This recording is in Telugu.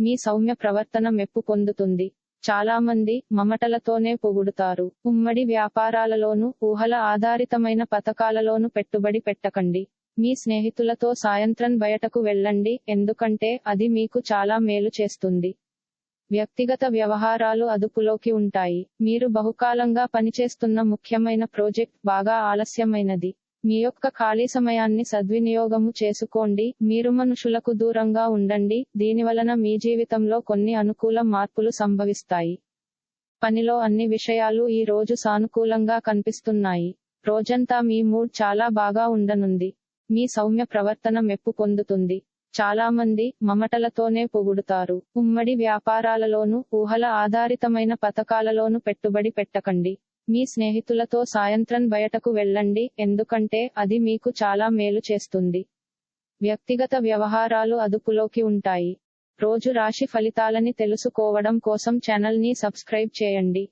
మీ సౌమ్య ప్రవర్తన మెప్పు పొందుతుంది. చాలామంది మమటలతోనే పొగుడుతారు. ఉమ్మడి వ్యాపారాలలోనూ ఊహల ఆధారితమైన పథకాలలోనూ పెట్టుబడి పెట్టకండి. మీ స్నేహితులతో సాయంత్రం బయటకు వెళ్ళండి ఎందుకంటే అది మీకు చాలా మేలు చేస్తుంది. వ్యక్తిగత వ్యవహారాలు అదుపులోకి ఉంటాయి. మీరు బహుకాలంగా పనిచేస్తున్న ముఖ్యమైన ప్రాజెక్ట్ బాగా ఆలస్యమైనది. మీ యొక్క ఖాళీ సమయాన్ని సద్వినియోగము చేసుకోండి. మీరు మనుషులకు దూరంగా ఉండండి. దీనివలన మీ జీవితంలో కొన్ని అనుకూల మార్పులు సంభవిస్తాయి. పనిలో అన్ని విషయాలు ఈ రోజు సానుకూలంగా కనిపిస్తున్నాయి. రోజంతా మీ మూడ్ చాలా బాగా ఉండనుంది. మీ సౌమ్య ప్రవర్తన మెప్పు పొందుతుంది. చాలా మంది మమటలతోనే పొగుడుతారు. ఉమ్మడి వ్యాపారాలలోనూ ఊహల ఆధారితమైన పథకాలలోనూ పెట్టుబడి పెట్టకండి. మీ స్నేహితులతో సాయంత్రం బయటకు వెళ్ళండి ఎందుకంటే అది మీకు చాలా మేలు చేస్తుంది. వ్యక్తిగత వ్యవహారాలు అదుపులోకి ఉంటాయి. రోజు రాశి ఫలితాలని తెలుసుకోవడం కోసం ఛానల్ని సబ్స్క్రైబ్ చేయండి.